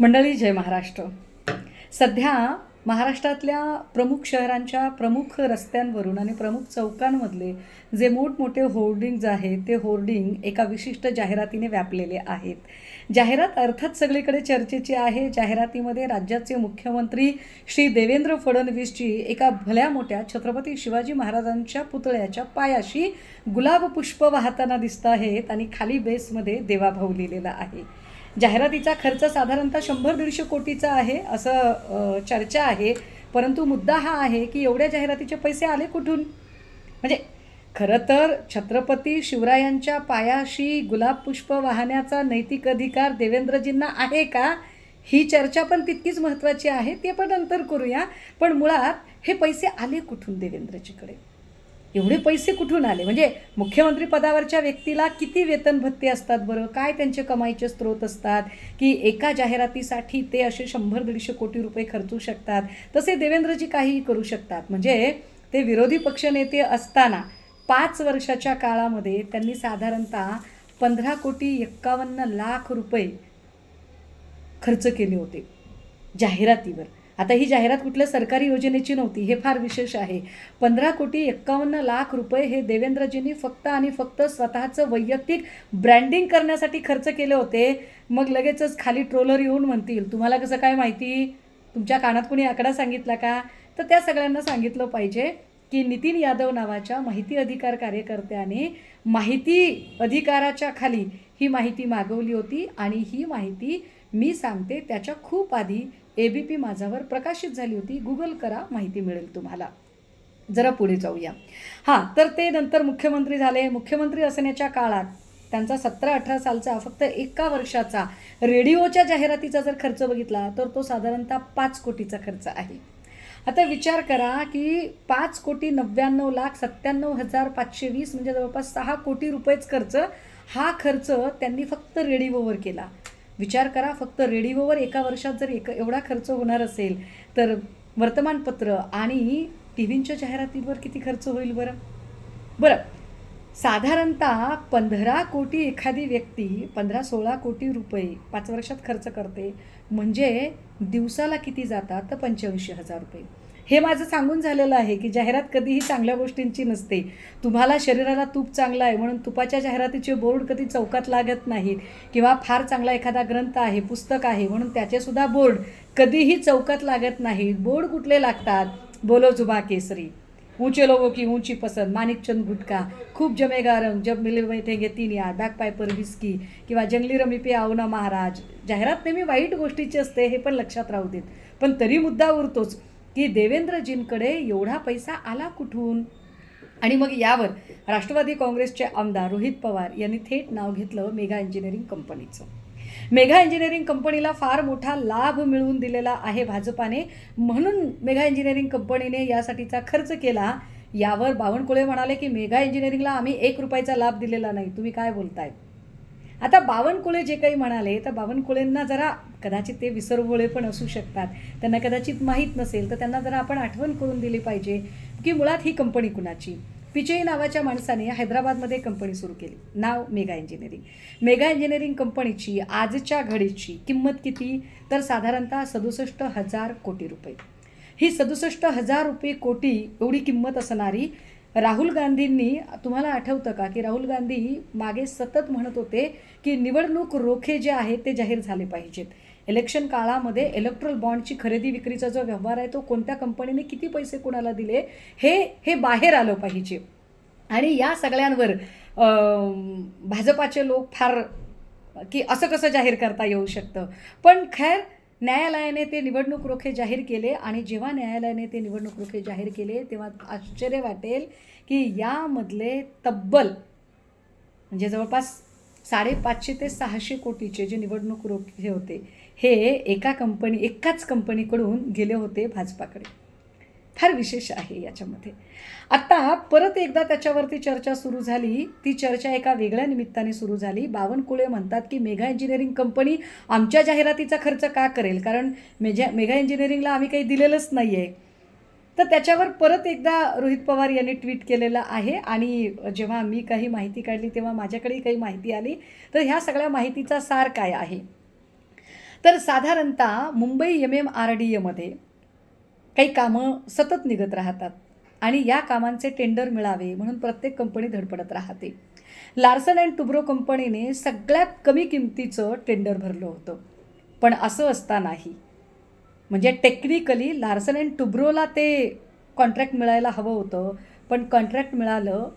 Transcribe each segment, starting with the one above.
मंडळी जय महाराष्ट्र. सध्या महाराष्ट्रातल्या प्रमुख शहरांच्या प्रमुख रस्त्यांवरून आणि प्रमुख चौकांमधले जे मोठमोठे होर्डिंग्ज आहेत ते होर्डिंग एका विशिष्ट जाहिरातीने व्यापलेले आहेत. जाहिरात अर्थात सगळीकडे चर्चेची आहे. जाहिरातीमध्ये राज्याचे मुख्यमंत्री श्री देवेंद्र फडणवीसजी एका भल्या मोठ्या छत्रपती शिवाजी महाराजांच्या पुतळ्याच्या पायाशी गुलाब पुष्प वाहताना दिसत आहेत आणि खाली बेसमध्ये देवाभाऊ लिहिलेला आहे. जाहिरातीचा खर्च साधारणतः शंभर दीडशे कोटीचा आहे असं चर्चा आहे. परंतु मुद्दा हा आहे की एवढ्या जाहिरातीचे पैसे आले कुठून? म्हणजे खरं तर छत्रपती शिवरायांच्या पायाशी गुलाब पुष्प वाहण्याचा नैतिक अधिकार देवेंद्रजींना आहे का? ही चर्चा पण तितकीच महत्त्वाची आहे ते पण नंतर करूया. पण मुळात हे पैसे आले कुठून देवेंद्रजीकडे? एवढे पैसे कुठून आले? म्हणजे मुख्यमंत्री पदावरच्या व्यक्तीला किती वेतन भत्ते असतात बरं? काय त्यांचे कमाईचे स्रोत असतात? की एका जाहिरातीसाठी ते असे शंभर दीडशे कोटी रुपये खर्चू शकतात? तसे देवेंद्रजी काहीही करू शकतात. म्हणजे ते विरोधी पक्षनेते असताना पाच वर्षाच्या काळामध्ये त्यांनी साधारणतः पंधरा कोटी एक्कावन्न लाख रुपये खर्च केले होते जाहिरातीवर. आता ही जाहिरात कुठल्या सरकारी योजनेची नव्हती हे फार विशेष आहे. पंधरा कोटी एक्कावन्न लाख रुपये हे देवेंद्रजींनी फक्त आणि फक्त स्वतःचं वैयक्तिक ब्रँडिंग करण्यासाठी खर्च केले होते. मग लगेचच खाली ट्रोलर येऊन म्हणतील तुम्हाला कसं काय माहिती? तुमच्या कानात कुणी आकडा सांगितला का? तर त्या सगळ्यांना सांगितलं पाहिजे की नितीन यादव नावाच्या माहिती अधिकार कार्यकर्त्याने माहिती अधिकाराच्या खाली ही माहिती मागवली होती आणि ही माहिती मी सांगते त्याच्या खूप आधी ए बी पी माझावर प्रकाशित झाली होती. गुगल करा माहिती मिळेल तुम्हाला. जरा पुढे जाऊया. हां तर ते नंतर मुख्यमंत्री झाले. मुख्यमंत्री असण्याच्या काळात त्यांचा सतरा अठरा सालचा फक्त एका वर्षाचा रेडिओच्या जाहिरातीचा जर खर्च बघितला तर तो साधारणतः पाच कोटीचा खर्च आहे. आता विचार करा की पाच कोटी नव्याण्णव लाख सत्त्याण्णव हजार पाचशे वीस म्हणजे जवळपास सहा कोटी रुपयेच खर्च हा खर्च त्यांनी फक्त रेडिओवर केला. विचार करा फक्त रेडिओवर एका वर्षात जर एक एवढा खर्च होणार असेल तर वर्तमानपत्र आणि टी व्हींच्या जाहिरातींवर किती खर्च होईल बरं? बरं साधारणतः पंधरा कोटी एखादी व्यक्ती पंधरा सोळा कोटी रुपये पाच वर्षात खर्च करते म्हणजे दिवसाला किती जातात? तर पंच्याऐंशी हजार रुपये. हे माझं सांगून झालेलं आहे की जाहिरात कधीही चांगल्या गोष्टींची नसते. तुम्हाला शरीराला तूप चांगलं आहे म्हणून तुपाच्या जाहिरातीचे बोर्ड कधी चौकात लागत नाहीत किंवा फार चांगला एखादा ग्रंथ आहे पुस्तक आहे म्हणून त्याचेसुद्धा बोर्ड कधीही चौकात लागत नाहीत. बोर्ड कुठले लागतात? बोलो जुबा केसरी. ऊंचे लोगों की ऊंची पसंत. माणिकचंद गुटका. खूप जमेगा रंग जब मिले बैठेंगे तीन यार. बॅक पायपर विस्की किंवा जंगली रमी पे आवना महाराज. जाहिरात नेहमी वाईट गोष्टीची असते हे पण लक्षात राहू देत. पण तरी मुद्दा उरतोच. की देवेंद्रजींकडे एवढा पैसा आला कुठून? आणि मग यावर राष्ट्रवादी काँग्रेसचे आमदार रोहित पवार यांनी थेट नाव घेतलं मेगा इंजिनिअरिंग कंपनीचं मेगा इंजिनिअरिंग कंपनीला फार मोठा लाभ मिळवून दिलेला आहे भाजपाने. म्हणून मेगा इंजिनिअरिंग कंपनीने यासाठीचा खर्च केला. यावर बावनकुळे म्हणाले की मेगा इंजिनिअरिंगला आम्ही एक रुपयाचा लाभ दिलेला नाही. तुम्ही काय बोलताय? आता बावनकुळे जे काही म्हणाले तर बावनकुळेंना जरा कदाचित ते विसरभोळे पण असू शकतात. त्यांना कदाचित माहीत नसेल तर त्यांना जरा आपण आठवण करून दिली पाहिजे की मुळात ही कंपनी कुणाची? पिचई नावाच्या माणसाने हैदराबादमध्ये कंपनी सुरू केली. नाव मेगा इंजिनिअरिंग. मेगा इंजिनिअरिंग कंपनीची आजच्या घडीची किंमत किती? तर साधारणतः सदुसष्ट हजार कोटी रुपये. ही सदुसष्ट हजार रुपये कोटी एवढी किंमत असणारी राहुल गांधींनी तुम्हाला आठवतं का की राहुल गांधी मागे सतत म्हणत होते की निवडणूक रोखे जे आहेत ते जाहीर झाले पाहिजेत. इलेक्शन काळामध्ये इलेक्ट्रल बॉन्डची खरेदी विक्रीचा जो व्यवहार आहे तो कोणत्या कंपनीने किती पैसे कोणाला दिले हे हे बाहेर आलं पाहिजे. आणि या सगळ्यांवर भाजपाचे लोक फार की असं कसं जाहीर करता येऊ शकतं? पण खैर न्यायालयाने ते निवडणूक रोखे जाहीर केले आणि जेव्हा न्यायालयाने ते निवडणूक रोखे जाहीर केले तेव्हा आश्चर्य वाटेल की यामधले तब्बल म्हणजे जवळपास साडेपाचशे ते सहाशे कोटीचे जे निवडणूक रोखे होते हे एका कंपनी एकाच कंपनीकडून गेले होते भाजपाकडे. फार विशेष आहे याच्यामध्ये. आत्ता परत एकदा त्याच्यावरती चर्चा सुरू झाली. ती चर्चा एका वेगळ्या निमित्ताने सुरू झाली. बावनकुळे म्हणतात की मेगा इंजिनिअरिंग कंपनी आमच्या जाहिरातीचा खर्च का करेल? कारण मेझ्या मेगा इंजिनिअरिंगला आम्ही काही दिलेलंच नाही आहे तर त्याच्यावर परत एकदा रोहित पवार यांनी ट्विट केलेलं आहे आणि जेव्हा मी काही माहिती काढली तेव्हा माझ्याकडे काही माहिती आली. तर ह्या सगळ्या माहितीचा सार काय आहे? तर साधारणतः Mumbai M M R D एमध्ये काही कामं सतत निघत राहतात आणि या कामांचे टेंडर मिळावे म्हणून प्रत्येक कंपनी धडपडत राहते. लार्सन अँड टुब्रो कंपनीने सगळ्यात कमी किमतीचं टेंडर भरलं होतं. पण असं असतानाही म्हणजे टेक्निकली लार्सन अँड टुब्रोला ते कॉन्ट्रॅक्ट मिळायला हवं होतं पण कॉन्ट्रॅक्ट मिळालं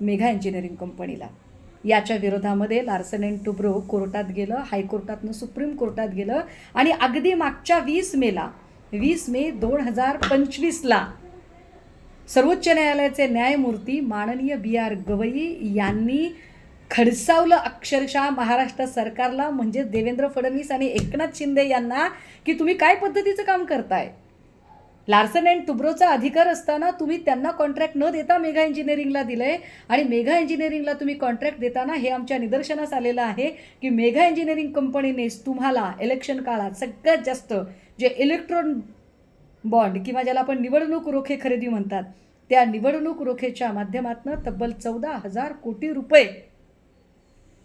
मेघा इंजिनिअरिंग कंपनीला याच्या विरोधामध्ये लार्सन अँड टुब्रो कोर्टात गेलं हायकोर्टातनं सुप्रीम कोर्टात गेलं आणि अगदी मागच्या वीस मेला वीस मे दोन हजार पंचवीसला सर्वोच्च न्यायालयाचे न्यायमूर्ती माननीय बी आर गवई यांनी खडसावलं अक्षरशः महाराष्ट्र सरकारला म्हणजे देवेंद्र फडणवीस आणि एकनाथ शिंदे यांना की तुम्ही काय पद्धतीचं काम करताय? लार्सन अँड टुब्रोचा अधिकार असताना तुम्ही त्यांना कॉन्ट्रॅक्ट न देता मेघा इंजिनिअरिंगला दिलंय आणि मेघा इंजिनिअरिंगला तुम्ही कॉन्ट्रॅक्ट देताना हे आमच्या निदर्शनास आलेलं आहे की मेघा इंजिनिअरिंग कंपनीनेच तुम्हाला इलेक्शन काळात सगळ्यात जास्त जे इलेक्ट्रॉन बॉन्ड किंवा ज्याला आपण निवडणूक रोखे खरेदी म्हणतात त्या निवडणूक रोखेच्या माध्यमातून तब्बल चौदा हजार कोटी रुपये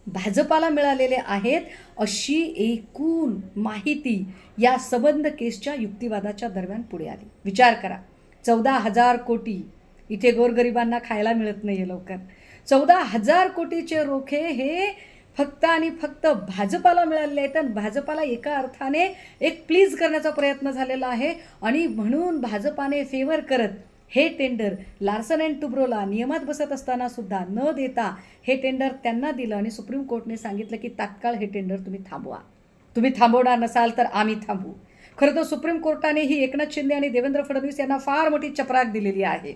भाजपाला मिळालेले आहेत अशी एकूण माहिती या सबंध केसच्या युक्तिवादाच्या दरम्यान पुढे आली. विचार करा. चौदा हजार कोटी इथे गोरगरिबांना खायला मिळत नाही आहे लवकर. चौदा हजार कोटीचे रोखे हे फक्त आणि फक्त भाजपाला मिळालेले आहेत आणि भाजपाला एका अर्थाने एक प्लीज करण्याचा प्रयत्न झालेला आहे. आणि म्हणून भाजपाने फेवर करत हे टेंडर लार्सन अँड टुब्रोला नियमात बसत असताना सुद्धा न देता हे टेंडर त्यांना दिलं आणि सुप्रीम कोर्टने सांगितलं की तात्काळ हे टेंडर तुम्ही थांबवा. तुम्ही थांबवणार नसाल तर आम्ही थांबू. खरं तर सुप्रीम कोर्टाने ही एकनाथ शिंदे आणि देवेंद्र फडणवीस यांना फार मोठी चपराक दिलेली आहे.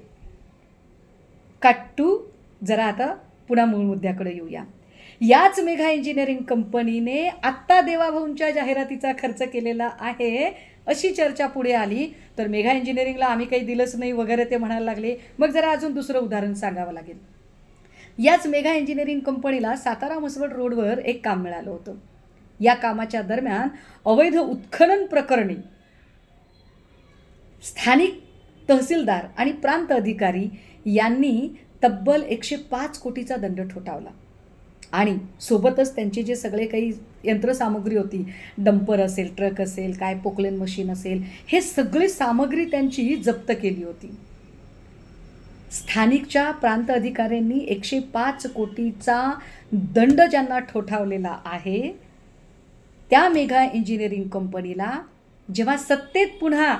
काट्टू जरा आता पुन्हा मूळ मुद्द्याकडे येऊया. याच मेघा इंजिनिअरिंग कंपनीने आत्ता देवाभाऊंच्या जाहिरातीचा खर्च केलेला आहे अशी चर्चा पुढे आली. तर मेघा इंजिनिअरिंगला आम्ही काही दिलंच नाही वगैरे ते म्हणायला लागले. मग जरा अजून दुसरं उदाहरण सांगावं लागेल. याच मेघा इंजिनिअरिंग कंपनीला सातारा मसवड रोडवर एक काम मिळालं होतं. या कामाच्या दरम्यान अवैध उत्खनन प्रकरणी स्थानिक तहसीलदार आणि प्रांत अधिकारी यांनी तब्बल एकशे पाच कोटीचा दंड ठोठावला. आणि सोबतच त्यांची जे सगळे काही यंत्रसामुग्री होती डंपर असेल ट्रक असेल काय पोकलेन मशीन असेल हे सगळी सामग्री त्यांची जप्त केली होती. स्थानिकच्या प्रांत अधिकाऱ्यांनी एकशे पाच कोटीचा दंड ज्यांना ठोठावलेला आहे त्या मेघा इंजिनिअरिंग कंपनीला जेव्हा सत्तेत पुन्हा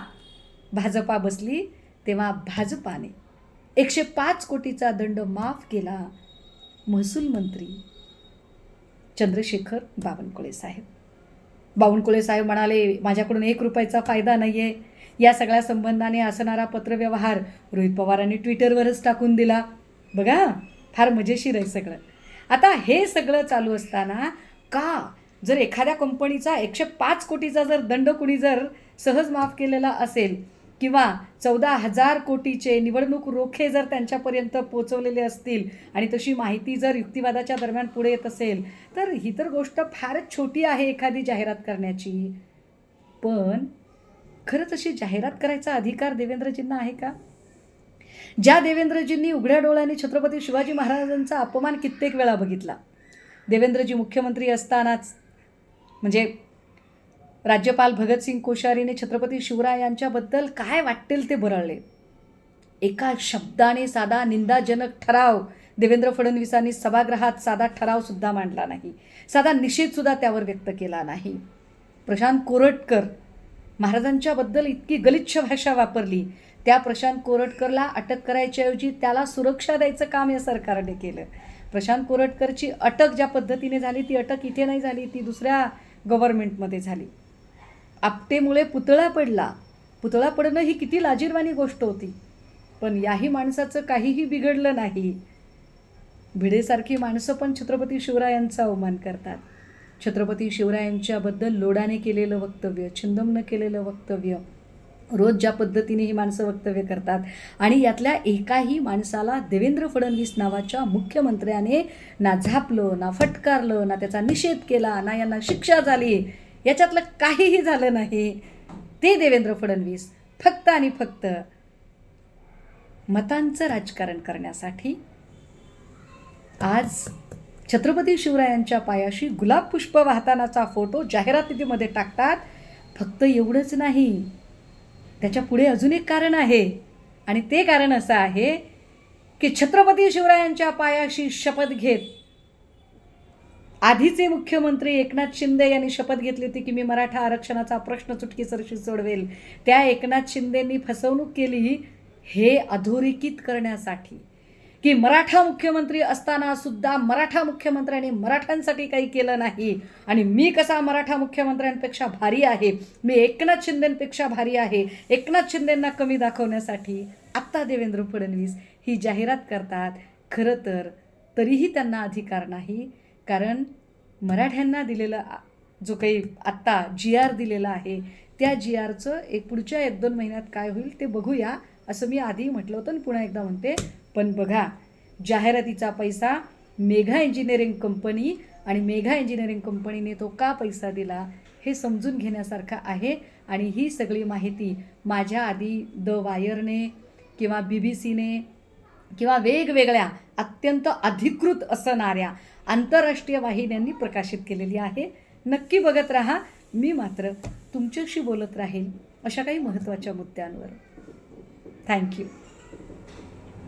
भाजपा बसली तेव्हा भाजपाने एकशे पाच कोटीचा दंड माफ केला महसूल मंत्री चंद्रशेखर बावनकुळे साहेब. बावनकुळे साहेब म्हणाले माझ्याकडून एक रुपयाचा फायदा नाही आहे या सगळ्या संबंधाने असणारा पत्रव्यवहार रोहित पवारांनी ट्विटरवरच टाकून दिला. बघा फार मजेशीर आहे सगळं. आता हे सगळं चालू असताना का जर एखाद्या कंपनीचा एकशे पाच कोटीचा जर दंड कुणी जर सहज माफ केलेला असेल किंवा चौदा हजार कोटीचे निवडणूक रोखे जर त्यांच्यापर्यंत पोचवलेले असतील आणि तशी माहिती जर युक्तिवादाच्या दरम्यान पुढे येत असेल तर ही तर गोष्ट फारच छोटी आहे एखादी जाहिरात करण्याची. पण खरंच अशी जाहिरात करायचा अधिकार देवेंद्रजींना आहे का? ज्या देवेंद्रजींनी उघड्या डोळ्यांनी छत्रपती शिवाजी महाराजांचा अपमान कित्येक वेळा बघितला. देवेंद्रजी मुख्यमंत्री असतानाच म्हणजे राज्यपाल भगतसिंग कोश्यारीने छत्रपती शिवरायांच्याबद्दल काय वाटेल ते बरळले. एका शब्दाने साधा निंदाजनक ठराव देवेंद्र फडणवीसांनी सभागृहात साधा ठरावसुद्धा मांडला नाही. साधा निषेधसुद्धा त्यावर व्यक्त केला नाही. प्रशांत कोरटकर महाराजांच्याबद्दल इतकी गलिच्छ भाषा वापरली. त्या प्रशांत कोरटकरला अटक करायच्याऐवजी त्याला सुरक्षा द्यायचं काम या सरकारने केलं. प्रशांत कोरटकरची अटक ज्या पद्धतीने झाली ती अटक इथे नाही झाली ती दुसऱ्या गव्हर्नमेंटमध्ये झाली. आपटेमुळे पुतळा पडला. पुतळा पडणं ही किती लाजीरवाणी गोष्ट होती. पण याही माणसाचं काहीही बिघडलं नाही. भिडेसारखी माणसं पण छत्रपती शिवरायांचा अवमान करतात. छत्रपती शिवरायांच्याबद्दल लोडाने केलेलं वक्तव्य छिंदमनं केलेलं वक्तव्य रोज ज्या पद्धतीने ही माणसं वक्तव्य करतात आणि यातल्या एकाही माणसाला देवेंद्र फडणवीस नावाच्या मुख्यमंत्र्याने ना झापलं ना फटकारलं ना त्याचा निषेध केला ना यांना शिक्षा झाली याच्यातलं काहीही झालं नाही. ते देवेंद्र फडणवीस फक्त आणि फक्त मतांचं राजकारण करण्यासाठी आज छत्रपती शिवरायांच्या पायाशी गुलाब पुष्प वाहतानाचा फोटो जाहिरातीमध्ये टाकतात. फक्त एवढंच नाही. त्याच्या पुढे अजून एक कारण आहे. आणि ते कारण असं आहे की छत्रपती शिवरायांच्या पायाशी शपथ घेत आधीचे मुख्यमंत्री एकनाथ शिंदे यांनी शपथ घेतली होती की मी मराठा आरक्षणाचा प्रश्न चुटकीसरशी सोडवेल. त्या एकनाथ शिंदेंनी फसवणूक केली हे अधोरेखित करण्यासाठी. की मराठा मुख्यमंत्री असताना सुद्धा मराठा मुख्यमंत्र्यांनी मराठ्यांसाठी काही केलं नाही. आणि मी कसा मराठा मुख्यमंत्र्यांपेक्षा भारी आहे? मी एकनाथ शिंदेंपेक्षा भारी आहे. एकनाथ शिंदेंना कमी दाखवण्यासाठी आत्ता देवेंद्र फडणवीस ही जाहिरात करतात. खरं तर तरीही त्यांना अधिकार नाही. कारण मराठ्यांना दिलेला जो काही आत्ता जी आर दिलेला आहे त्या जी आरचं एक पुढच्या एक दोन महिन्यात काय होईल ते बघूया असं मी आधी म्हटलं होतं आणि पुन्हा एकदा म्हणते. पण बघा जाहिरातीचा पैसा मेघा इंजिनिअरिंग कंपनी आणि मेघा इंजिनिअरिंग कंपनीने तो का पैसा दिला हे समजून घेण्यासारखं आहे. आणि ही सगळी माहिती माझ्या आधी द वायरने किंवा बी बी सीने किंवा वेगवेगळ्या अत्यंत अधिकृत असणाऱ्या आंतरराष्ट्रीय वाहिन्यांनी प्रकाशित केलेली आहे. नक्की बघत राहा. मी मात्र तुमच्याशी बोलत राहील अशा काही महत्त्वाच्या मुद्द्यांवर. थँक्यू